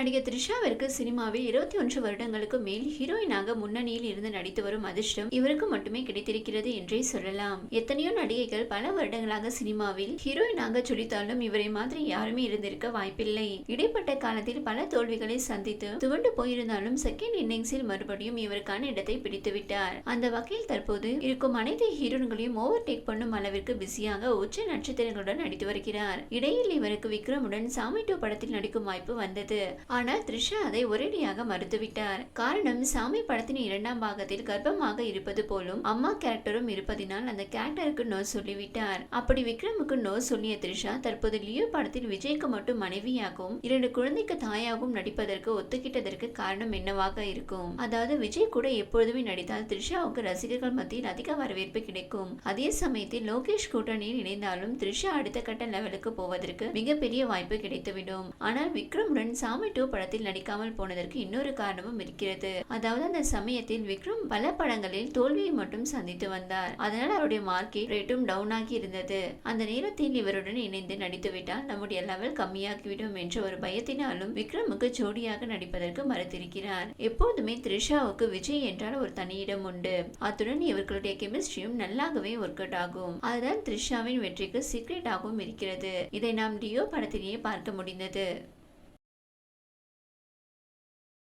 நடிகை த்ரிஷாவிற்கு சினிமாவில் இருபத்தி ஒன்று வருடங்களுக்கு மேல் ஹீரோயினாக முன்னணியில் இருந்து நடித்து வரும் அதிர்ஷ்டம் இவருக்கு மட்டுமே கிடைத்திருக்கிறது என்றே சொல்லலாம். எத்தனையோ நடிகைகள் பல வருடங்களாக சினிமாவில் ஹீரோயினாக சுழித்தாலும் இவரை மாதிரி யாருமே இருந்திருக்க வாய்ப்பில்லை. இடைப்பட்ட காலத்தில் பல தோல்விகளை சந்தித்து துவண்டு போயிருந்தாலும் செகண்ட் இன்னிங்ஸில் மறுபடியும் இவருக்கான இடத்தை பிடித்துவிட்டார் அந்த வகையில் தற்போது இருக்கும் அனைத்து ஹீரோன்களையும் ஓவர் டேக் பண்ணும் அளவிற்கு பிஸியாக உச்ச நட்சத்திரங்களுடன் நடித்து வருகிறார். இடையில் இவருக்கு விக்ரமுடன் சாமி டூ படத்தில் நடிக்கும் வாய்ப்பு வந்தது. ஆனால் த்ரிஷா அதை ஒரேடியாக மறுத்துவிட்டார். காரணம் சாமி படத்தின் இரண்டாம் பாகத்தில் கர்ப்பமாக இருப்பது போலும் அம்மா கேரக்டரும் இருப்பதினால் அந்த கேரக்டருக்கு நோ சொல்லிவிட்டார். அப்படி விக்ரமுக்கு நோ சொல்லிய த்ரிஷா தற்போது லியோ படத்தில் விஜய்க்கு மட்டும் மனைவியாகவும் இரண்டு குழந்தைக்கு தாயாகவும் நடிப்பதற்கு ஒத்துக்கிட்டதற்கு காரணம் என்னவாக இருக்கும்? அதாவது விஜய் கூட எப்பொழுதுமே நடித்தால் த்ரிஷாவுக்கு ரசிகர்கள் மத்தியில் அதிக வரவேற்பு கிடைக்கும். அதே சமயத்தில் லோகேஷ் கூட்டணியில் இணைந்தாலும் த்ரிஷா அடுத்த கட்ட லெவலுக்கு போவதற்கு மிகப்பெரிய வாய்ப்பு கிடைத்துவிடும். ஆனால் விக்ரமுடன் சாமி டூ படத்தில் நடிக்காமல் போனதற்கு இன்னொரு காரணமும் இருக்கிறது. அதாவது அந்த சமயத்தில் விக்ரம் பல படங்களில் தோல்வியை மட்டும் சந்தித்து வந்தார். அதனால் அவருடைய மார்க்கெட் ரேட்டும் டவுன் ஆகி இருந்தது. அந்த நேரத்தில் இவருடன் இணைந்து நடித்துவிட்டால் நம்முடைய லெவல் கம்மியாகிவிடும் என்ற ஒரு பயத்தினாலும் விக்ரமுக்கு ஜோடியாக நடிப்பதற்கு மறுத்திருக்கிறார். எப்போதுமே த்ரிஷாவுக்கு விஜய் என்றால் ஒரு தனியிடம் உண்டு. அத்துடன் இவர்களுடைய கெமிஸ்ட்ரியும் நல்லாகவே ஒர்க் அவுட் ஆகும். அதுதான் த்ரிஷாவின் வெற்றிக்கு சீக்ரெட் ஆகவும் இருக்கிறது. இதை நாம் டியோ படத்திலேயே பார்க்க முடிந்தது.